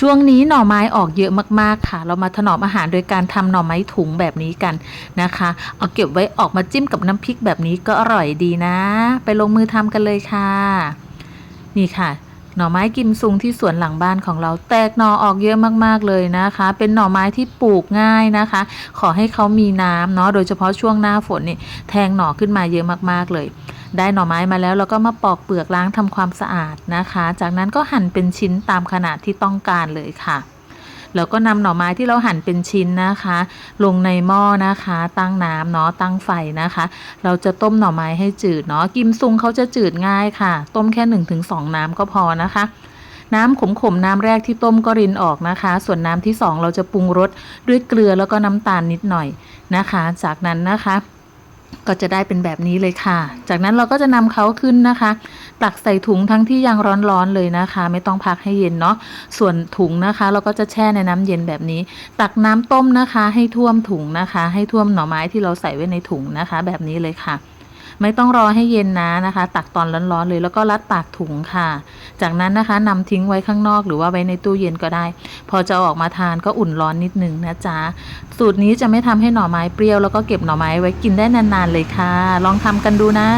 ช่วงนี้หน่อไม้ออกเยอะมากๆค่ะ เรามาถนอมอาหารโดยการทำหน่อไม้ถุงแบบนี้กันนะคะ เอาเก็บไว้ออกมาจิ้มกับน้ำพริกแบบนี้ก็อร่อยดีนะ ไปลงมือทำกันเลยค่ะ นี่ค่ะหน่อไม้กิมซุงที่สวนหลังบ้านของเราแตกหน่อออกเยอะมากๆเลยนะคะ เป็นหน่อไม้ที่ปลูกง่ายนะคะ ขอให้เขามีน้ำเนาะโดยเฉพาะช่วงหน้าฝนนี่แทงหน่อขึ้นมาเยอะมากๆเลย ได้หน่อไม้มาแล้วเราก็มาปอกเปลือกล้างทำความสะอาดนะคะ จากนั้นก็หั่นเป็นชิ้นตามขนาดที่ต้องการเลยค่ะแล้วก็นำหน่อไม้ที่เราหั่นเป็นชิ้นนะคะ ลงในหม้อนะคะ ตั้งน้ำเนาะตั้งไฟนะคะ เราจะต้มหน่อไม้ให้จืดเนาะกิมซุงเขาจะจืดง่ายค่ะ ต้มแค่ 1-2 น้ำก็พอนะคะ น้ำขมๆน้ำแรกที่ต้มก็รินออกนะคะ ส่วนน้ำที่ 2 เราจะปรุงรสด้วยเกลือแล้วก็น้ำตาลนิดหน่อยนะคะ จากนั้นนะคะ ก็จะได้เป็นแบบนี้เลยค่ะ จากนั้นเราก็จะนำเขาขึ้นนะคะ ตักใส่ถุงทั้งที่ยังร้อนๆเลยนะคะ ไม่ต้องพักให้เย็นเนาะ ส่วนถุงนะคะ เราก็จะแช่ในน้ำเย็นแบบนี้ ตักน้ำต้มนะคะ ให้ท่วมถุงนะคะ ให้ท่วมหน่อไม้ที่เราใส่ไว้ในถุงนะคะ แบบนี้เลยค่ะ ไม่ต้องรอให้เย็นนะนะคะ ตักตอนร้อนๆเลยแล้วก็รัดปากถุงค่ะ จากนั้นนะคะนำทิ้งไว้ข้างนอกหรือว่าไว้ในตู้เย็นก็ได้ พอจะอออกมาทานก็อุ่นร้อนนิดนึงนะจ๊ะสูตรนี้จะไม่ทำให้หน่อไม้เปรี้ยวแล้วก็เก็บหน่อไม้ไว้กินได้นานๆเลยค่ะ ลองทำกันดูนะ